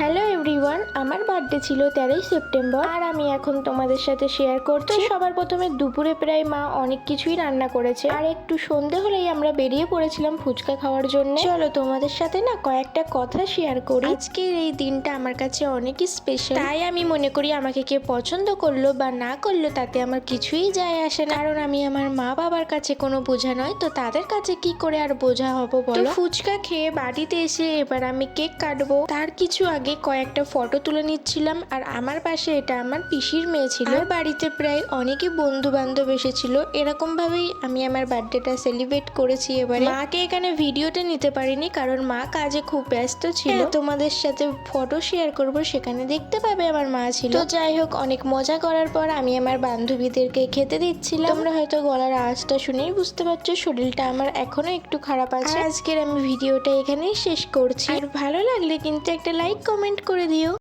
Hello everyone আমার birthday ছিল তেরোই সেপ্টেম্বর আর আমি এখন তোমাদের সাথে শেয়ার করছি। সবার প্রথমে দুপুরে প্রায় মা অনেক কিছুই রান্না করেছে। আর একটু সন্ধে হলেই আমরা বেরিয়ে পড়েছিলাম ফুচকা খাওয়ার জন্য। চলো তোমাদের সাথে না কয়েকটা কথা শেয়ার করি। আজকের এই দিনটা আমার কাছে অনেকই স্পেশাল তাই আমি মনে করি আমাকে কে পছন্দ করল বা না করল তাতে আমার কিছুই যায় আসে না। কারণ আমি আমার মা বাবার কাছে কোনো বোঝা নয় তো তাদের কাছে কি করে আর বোঝা হব বলো? ফুচকা খেয়ে বাড়িতে এসে এবার আমি কেক কাটবো। তার কিছু আগে কয়েকটা ফটো তুলে নিচ্ছিলাম আর আমার পাশে এটা আমার পিসির মেয়ে ছিল। বাড়িতে প্রায় অনেকই বন্ধু বান্ধব এসেছিল। এরকম ভাবেই আমি আমার বার্থডেটা সেলিব্রেট করেছি এবারে। মাকে এখানে ভিডিওটা নিতে পারিনি কারণ মা কাজে খুব ব্যস্ত ছিল। তোমাদের সাথে ফটো শেয়ার করব সেখানে দেখতে পাবে আমার মা ছিল। তো যাই হোক অনেক মজা করার পর আমি আমার বান্ধবীদেরকে খেতে দিচ্ছিলাম। তোমরা হয়তো গলার আওয়াজটা শুনেই বুঝতে পারছ শরীরটা আমার এখনও একটু খারাপ আছে। আজকের আমি ভিডিওটা এখানেই শেষ করছি। আর ভালো লাগলে কিন্তু একটা লাইক কমেন্ট করে দিও।